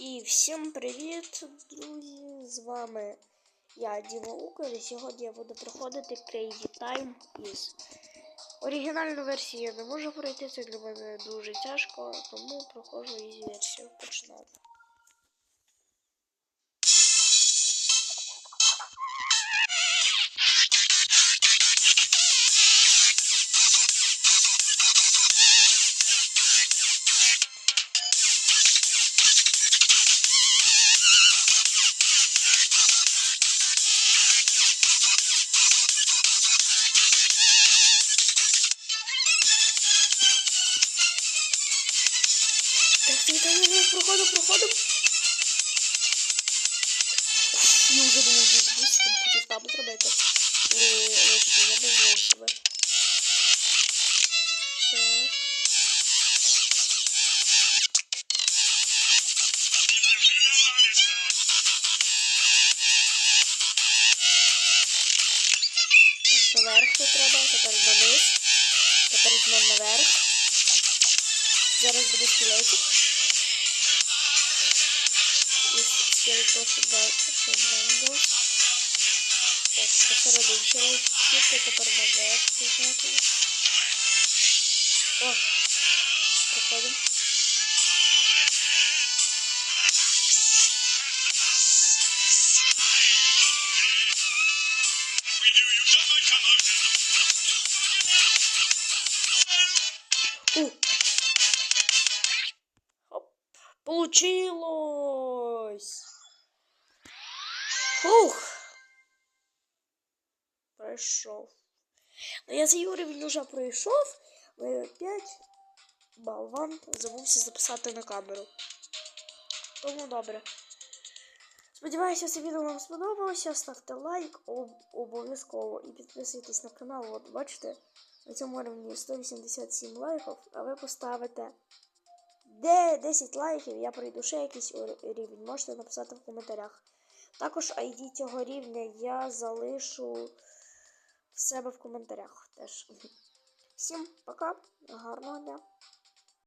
І всім привіт, друзі! З вами я Діма Укр, і сьогодні я буду проходити Crazy Time із. Оригінальну версію я не можу пройти, це для мене дуже тяжко, тому проходжу із версію. Починаємо. Так, так, так, так, проходу, проходу. Я вже думав, що там хотів там зробити. Ні, лише, я не знаю себе. Так. Так, наверх тут треба, тепер вниз. Тепер знов наверх. Зараз буде скелетик. просто дал Так, который дочерил, это продолжает бежать. О, проходим. Получилось! Фух! Пройшов. Ну я цей уровень вже пройшов, але опять болван забувся записати на камеру. Тому добре. Сподіваюся, це відео вам сподобалося. Ставте лайк об- обов'язково і підписуйтесь на канал. От бачите, на цьому рівні 187 лайків, а ви поставите де 10 лайків, я пройду ще якийсь рівень. Можете написати в коментарях. Також ID цього рівня я залишу в себе в коментарях теж. Всім пока, гарного дня.